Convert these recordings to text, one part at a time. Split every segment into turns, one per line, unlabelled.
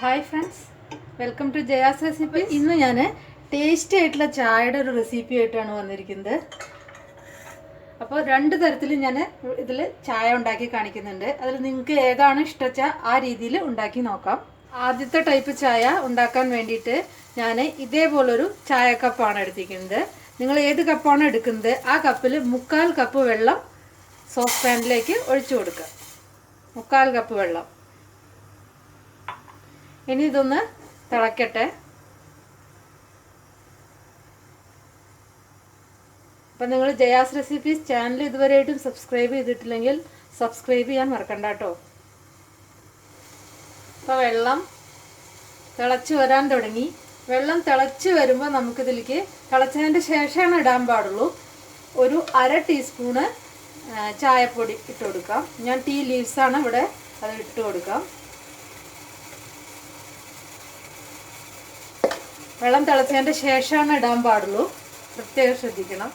Hi friends. Welcome to Jaya's recipe ഇന്ന് ഞാൻ tasty ആയിട്ടുള്ള ചായയുടെ ഒരു റെസിപ്പി ആയിട്ടാണ് വന്നിരിക്കുന്നത്. അപ്പോൾ രണ്ട് തരത്തിൽ ഞാൻ ഇതിൽ ചായ ഉണ്ടാക്കി കാണിക്കുന്നുണ്ട്. അതിൽ നിങ്ങൾക്ക് ഏതാണ് ഇഷ്ടച്ച ആ രീതിയിൽ ഉണ്ടാക്കി നോക്കാം. ആദ്യത്തെ ടൈപ്പ് ചായ ഉണ്ടാക്കാൻ വേണ്ടിയിട്ട് ഞാൻ ഇതേപോലൊരു ചായ കപ്പാണ് എടുത്തിരിക്കുന്നത്. നിങ്ങൾ ഏത് കപ്പാണ് എടുക്കുന്നത് ആ കപ്പിൽ മുക്കാൽ കപ്പ് വെള്ളം സോസ് പാനിലേക്ക് ഒഴിച്ചു കൊടുക്കുക. മുക്കാൽ കപ്പ് വെള്ളം. ഇനി ഇതൊന്ന് തിളക്കട്ടെ. അപ്പം നിങ്ങൾ ജയാസ് റെസിപ്പീസ് ചാനൽ ഇതുവരെയായിട്ടും സബ്സ്ക്രൈബ് ചെയ്തിട്ടില്ലെങ്കിൽ സബ്സ്ക്രൈബ് ചെയ്യാൻ മറക്കണ്ട കേട്ടോ. അപ്പോൾ വെള്ളം തിളച്ച് വരാൻ തുടങ്ങി. വെള്ളം തിളച്ച് വരുമ്പോൾ നമുക്കിതിലേക്ക് തിളച്ചതിന്റെ ശേഷമാണ് ഇടാൻ പാടുള്ളൂ. ഒരു അര ടീസ്പൂണ് ചായപ്പൊടി ഇട്ട് കൊടുക്കാം. ഞാൻ ടീ ലീവ്സാണ് ഇവിടെ അത് ഇട്ട് കൊടുക്കാം. വെള്ളം തിളച്ചതിന്റെ ശേഷമാണ് ഇടാൻ പാടുള്ളൂ. പ്രത്യേകം ശ്രദ്ധിക്കണം.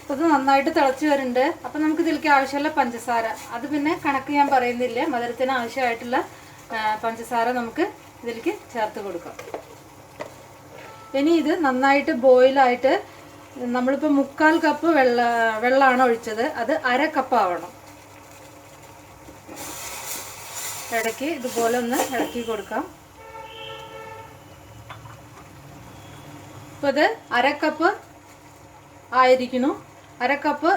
അപ്പോൾ ഇത് നന്നായിട്ട് തിളച്ച് വരുന്നുണ്ട്. അപ്പം നമുക്ക് ഇതിലേക്ക് ആവശ്യമുള്ള പഞ്ചസാര. അത് പിന്നെ കണക്ക് ഞാൻ പറയുന്നില്ല. മധുരത്തിന് ആവശ്യമായിട്ടുള്ള പഞ്ചസാര നമുക്ക് ഇതിലേക്ക് ചേർത്ത് കൊടുക്കാം. ഇനി ഇത് നന്നായിട്ട് ബോയിലായിട്ട് നമ്മളിപ്പോൾ മുക്കാൽ കപ്പ് വെള്ള വെള്ളമാണ് ഒഴിച്ചത്. അത് അര കപ്പ് ആവണം. ഇടയ്ക്ക് ഇതുപോലെ ഒന്ന് ഇളക്കി കൊടുക്കാം. ഇപ്പോൾ ഇത് അര കപ്പ് ആയിരിക്കുന്നു. അര കപ്പ്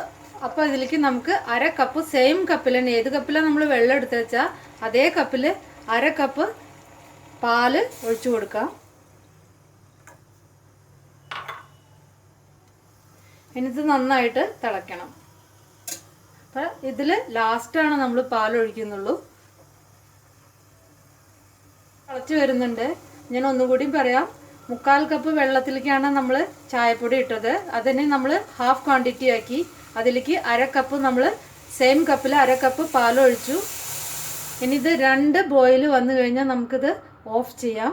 അപ്പോൾ ഇതിലേക്ക് നമുക്ക് അര കപ്പ് സെയിം കപ്പിൽ തന്നെ. ഏത് കപ്പിലാണ് നമ്മൾ വെള്ളം എടുത്ത് വെച്ചാൽ അതേ കപ്പിൽ അര കപ്പ് പാൽ ഒഴിച്ചു കൊടുക്കാം. ഇനി ഇത് നന്നായിട്ട് തിളയ്ക്കണം. അപ്പം ഇതിൽ ലാസ്റ്റാണ് നമ്മൾ പാൽ ഒഴിക്കുന്നുള്ളൂ തിളച്ച് വരുന്നുണ്ട്. ഞാൻ ഒന്നുകൂടി പറയാം. മുക്കാൽ കപ്പ് വെള്ളത്തിലേക്കാണ് നമ്മൾ ചായപ്പൊടി ഇട്ടത്. അതിനെ നമ്മൾ ഹാഫ് ക്വാണ്ടിറ്റി ആക്കി. അതിലേക്ക് അര കപ്പ് നമ്മൾ സെയിം കപ്പിൽ അര കപ്പ് പാലൊഴിച്ചു. ഇനി ഇത് രണ്ട് ബോയിൽ വന്നു കഴിഞ്ഞാൽ നമുക്കിത് ഓഫ് ചെയ്യാം.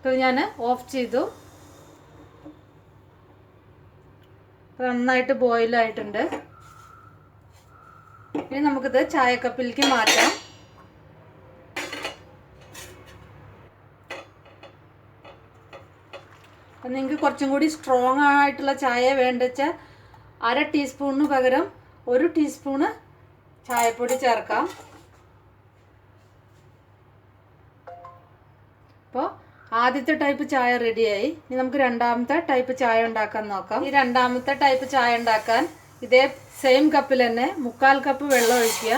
ഇപ്പോൾ ഞാൻ ഓഫ് ചെയ്തു. നന്നായിട്ട് ബോയിലായിട്ടുണ്ട് ഇനി നമുക്കിത് ചായക്കപ്പിലേക്ക് മാറ്റാം. അപ്പം നിങ്ങൾക്ക് കുറച്ചും കൂടി സ്ട്രോങ് ആയിട്ടുള്ള ചായ വേണ്ടച്ചാൽ അര ടീസ്പൂണിന് പകരം ഒരു ടീസ്പൂണ് ചായപ്പൊടി ചേർക്കാം. അപ്പോൾ ആദ്യത്തെ ടൈപ്പ് ചായ റെഡിയായി ഇനി നമുക്ക് രണ്ടാമത്തെ ടൈപ്പ് ചായ ഉണ്ടാക്കാൻ നോക്കാം. ഈ രണ്ടാമത്തെ ടൈപ്പ് ചായ ഉണ്ടാക്കാൻ ഇതേ സെയിം കപ്പിൽ തന്നെ മുക്കാൽ കപ്പ് വെള്ളം ഒഴിക്കുക.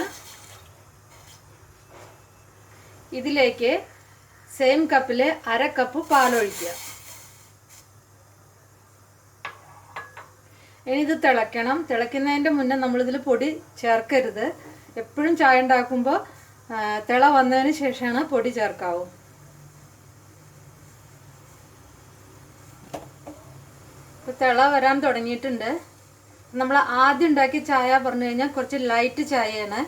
ഇതിലേക്ക് സെയിം കപ്പിൽ അര കപ്പ് പാലൊഴിക്കുക ഇനി ഇത് തിളയ്ക്കണം. തിളയ്ക്കുന്നതിന്റെ മുന്നേ നമ്മളിതിൽ പൊടി ചേർക്കരുത്. എപ്പോഴും ചായ ഉണ്ടാക്കുമ്പോൾ തിള വന്നതിന് ശേഷമാണ് പൊടി ചേർക്കാവൂ. തിള വരാൻ തുടങ്ങിയിട്ടുണ്ട്. നമ്മൾ ആദ്യം ഉണ്ടാക്കിയ ചായ പറഞ്ഞു കഴിഞ്ഞാൽ കുറച്ച് ലൈറ്റ് ചായയാണ്.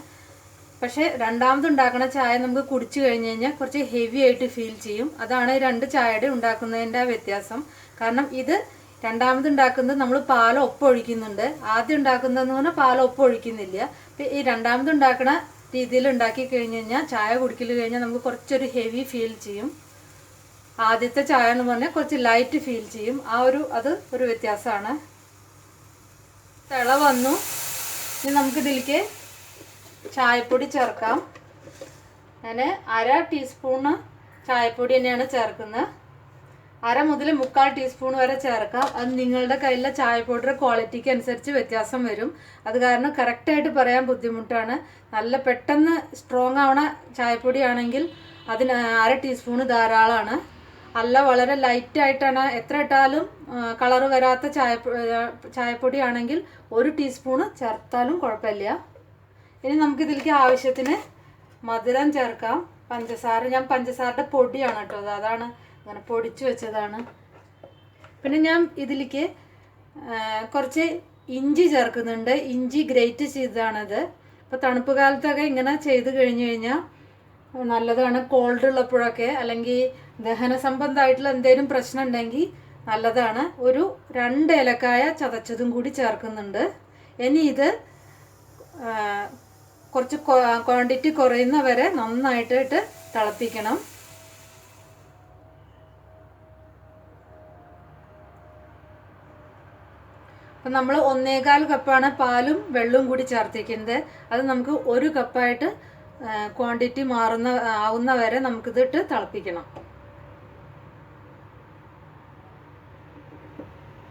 പക്ഷേ രണ്ടാമത് ഉണ്ടാക്കുന്ന ചായ നമുക്ക് കുടിച്ചു കഴിഞ്ഞ് കഴിഞ്ഞാൽ കുറച്ച് ഹെവി ആയിട്ട് ഫീൽ ചെയ്യും. അതാണ് രണ്ട് ചായയുടെ ഉണ്ടാക്കുന്നതിന്റെ വ്യത്യാസം. കാരണം ഇത് രണ്ടാമത് ഉണ്ടാക്കുന്നത് നമ്മൾ പാൽ ഒപ്പൊഴിക്കുന്നുണ്ട് ആദ്യം ഉണ്ടാക്കുന്നതെന്ന് പറഞ്ഞാൽ പാൽ ഒപ്പൊഴിക്കുന്നില്ല അപ്പം ഈ രണ്ടാമത് ഉണ്ടാക്കുന്ന രീതിയിൽ ഉണ്ടാക്കി കഴിഞ്ഞ് കഴിഞ്ഞാൽ ചായ കുടിക്കൽ കഴിഞ്ഞാൽ നമുക്ക് കുറച്ചൊരു ഹെവി ഫീൽ ചെയ്യും. ആദ്യത്തെ ചായ എന്ന് പറഞ്ഞാൽ കുറച്ച് ലൈറ്റ് ഫീൽ ചെയ്യും. ആ ഒരു അത് ഒരു വ്യത്യാസമാണ്. തിള വന്നു. ഇനി നമുക്കിതിലേക്ക് ചായപ്പൊടി ചേർക്കാം. ഞാൻ അര ടീസ്പൂണ് ചായപ്പൊടി തന്നെയാണ് ചേർക്കുന്നത്. അര മുതൽ മുക്കാൽ ടീസ്പൂൺ വരെ ചേർക്കാം. അത് നിങ്ങളുടെ കയ്യിലെ ചായപ്പൊടിയുടെ ക്വാളിറ്റിക്ക് അനുസരിച്ച് വ്യത്യാസം വരും. അത് കാരണം കറക്റ്റായിട്ട് പറയാൻ ബുദ്ധിമുട്ടാണ്. നല്ല പെട്ടെന്ന് സ്ട്രോങ് ആവണ ചായപ്പൊടി ആണെങ്കിൽ അതിന് അര ടീസ്പൂണ് ധാരാളമാണ്. അല്ല വളരെ ലൈറ്റ് ആയിട്ടാണ്. എത്ര ഇട്ടാലും കളർ വരാത്ത ചായ ചായപ്പൊടി ആണെങ്കിൽ ഒരു ടീസ്പൂണ് ചേർത്താലും കുഴപ്പമില്ല. ഇനി നമുക്ക് ഇതിലേക്ക് ആവശ്യത്തിന് മധുരം ചേർക്കാം. പഞ്ചസാര ഞാൻ പഞ്ചസാരയുടെ പൊടിയാണ് കേട്ടോ. അത് അതാണ് അങ്ങനെ പൊടിച്ചു വെച്ചതാണ്. പിന്നെ ഞാൻ ഇതിലേക്ക് കുറച്ച് ഇഞ്ചി ചേർക്കുന്നുണ്ട്. ഇഞ്ചി ഗ്രേറ്റ് ചെയ്തതാണത്. അപ്പോൾ തണുപ്പ് കാലത്തൊക്കെ ഇങ്ങനെ ചെയ്ത് കഴിഞ്ഞ് കഴിഞ്ഞാൽ നല്ലതാണ്. കോൾഡ് ഉള്ളപ്പോഴൊക്കെ അല്ലെങ്കിൽ ദഹന സംബന്ധമായിട്ടുള്ള എന്തെങ്കിലും പ്രശ്നം ഉണ്ടെങ്കിൽ നല്ലതാണ്. ഒരു രണ്ട് ഏലക്കായ ചതച്ചതും കൂടി ചേർക്കുന്നുണ്ട്. ഇനി ഇത് കുറച്ച് ക്വാണ്ടിറ്റി കുറയുന്ന വരെ നന്നായിട്ട് ഇട്ട് തിളപ്പിക്കണം. അപ്പം നമ്മൾ ഒന്നേകാൽ കപ്പാണ് പാലും വെള്ളവും കൂടി ചേർത്തിരിക്കുന്നത്. അത് നമുക്ക് ഒരു കപ്പായിട്ട് ക്വാണ്ടിറ്റി മാറുന്ന ആവുന്ന വരെ നമുക്കിതിട്ട് തിളപ്പിക്കണം.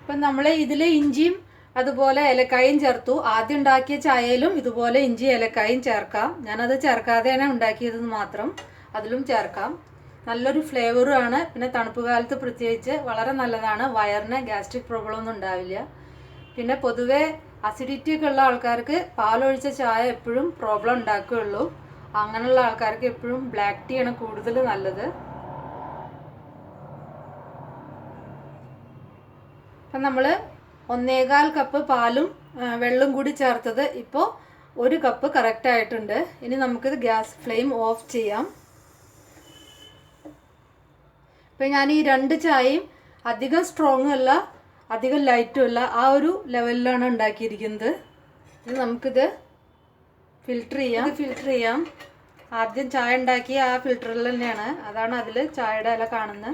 ഇപ്പം നമ്മൾ ഇതിൽ ഇഞ്ചിയും അതുപോലെ ഏലക്കായും ചേർത്തു. ആദ്യം ഉണ്ടാക്കിയ ചായയിലും ഇതുപോലെ ഇഞ്ചി ഏലക്കായും ചേർക്കാം. ഞാനത് ചേർക്കാതെയാണ് ഉണ്ടാക്കിയത് മാത്രം അതിലും ചേർക്കാം. നല്ലൊരു ഫ്ലേവറും ആണ്. പിന്നെ തണുപ്പ് കാലത്ത് പ്രത്യേകിച്ച് വളരെ നല്ലതാണ്. വയറിന് ഗ്യാസ്ട്രിക് പ്രോബ്ലം ഒന്നും ഉണ്ടാവില്ല. പിന്നെ പൊതുവേ അസിഡിറ്റി ഒക്കെ ഉള്ള ആൾക്കാർക്ക് പാലൊഴിച്ച ചായ എപ്പോഴും പ്രോബ്ലം ഉണ്ടാക്കുകയുള്ളൂ. അങ്ങനെയുള്ള ആൾക്കാർക്ക് എപ്പോഴും ബ്ലാക്ക് ടീ ആണ് കൂടുതൽ നല്ലത്. അപ്പം നമ്മൾ ഒന്നേകാൽ കപ്പ് പാലും വെള്ളം കൂടി ചേർത്തത് ഇപ്പോൾ ഒരു കപ്പ് കറക്റ്റ് ആയിട്ടുണ്ട്. ഇനി നമുക്കിത് ഗ്യാസ് ഫ്ലെയിം ഓഫ് ചെയ്യാം. ഇപ്പം ഞാൻ ഈ രണ്ട് ചായയും അധികം സ്ട്രോങ്ങും അല്ല അധികം ലൈറ്റും അല്ല ആ ഒരു ലെവലിലാണ് ഉണ്ടാക്കിയിരിക്കുന്നത്. ഇനി നമുക്കിത് ഫിൽറ്റർ ചെയ്യാം. ഫിൽറ്റർ ചെയ്യാം. ആദ്യം ചായ ഉണ്ടാക്കിയ ആ ഫിൽറ്ററിൽ തന്നെയാണ്. അതാണ് അതിൽ ചായയുടെ ഇല കാണുന്നത്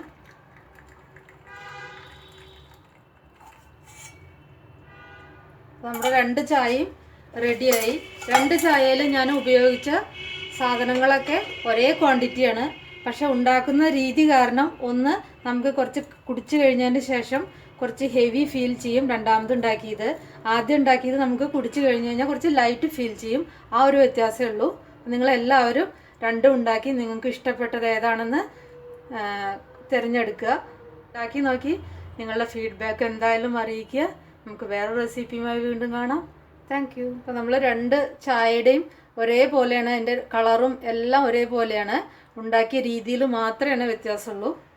നമ്മുടെ രണ്ട് ചായയും റെഡിയായി രണ്ട് ചായയിൽ ഞാൻ ഉപയോഗിച്ച സാധനങ്ങളൊക്കെ ഒരേ ക്വാണ്ടിറ്റിയാണ് പക്ഷെ ഉണ്ടാക്കുന്ന രീതി കാരണം ഒന്ന് നമുക്ക് കുറച്ച് കുടിച്ചു കഴിഞ്ഞതിന് ശേഷം കുറച്ച് ഹെവി ഫീൽ ചെയ്യും രണ്ടാമത് ഉണ്ടാക്കിയത്. ആദ്യം ഉണ്ടാക്കിയത് നമുക്ക് കുടിച്ചു കഴിഞ്ഞ് കഴിഞ്ഞാൽ കുറച്ച് ലൈറ്റ് ഫീൽ ചെയ്യും. ആ ഒരു വ്യത്യാസമേ ഉള്ളൂ. നിങ്ങളെല്ലാവരും രണ്ടും ഉണ്ടാക്കി നിങ്ങൾക്ക് ഇഷ്ടപ്പെട്ടത് ഏതാണെന്ന് തിരഞ്ഞെടുക്കുക. ഉണ്ടാക്കി നോക്കി. നിങ്ങളുടെ ഫീഡ്ബാക്ക് എന്തായാലും അറിയിക്കുക. നമുക്ക് വേറെ റെസിപ്പിയുമായി വീണ്ടും കാണാം. താങ്ക് യു അപ്പോൾ നമ്മൾ രണ്ട് ചായയുടെയും ഒരേപോലെയാണ് അതിന്റെ കളറും എല്ലാം ഒരേപോലെയാണ്. ഉണ്ടാക്കിയ രീതിയിൽ മാത്രമേ വ്യത്യാസമുള്ളൂ.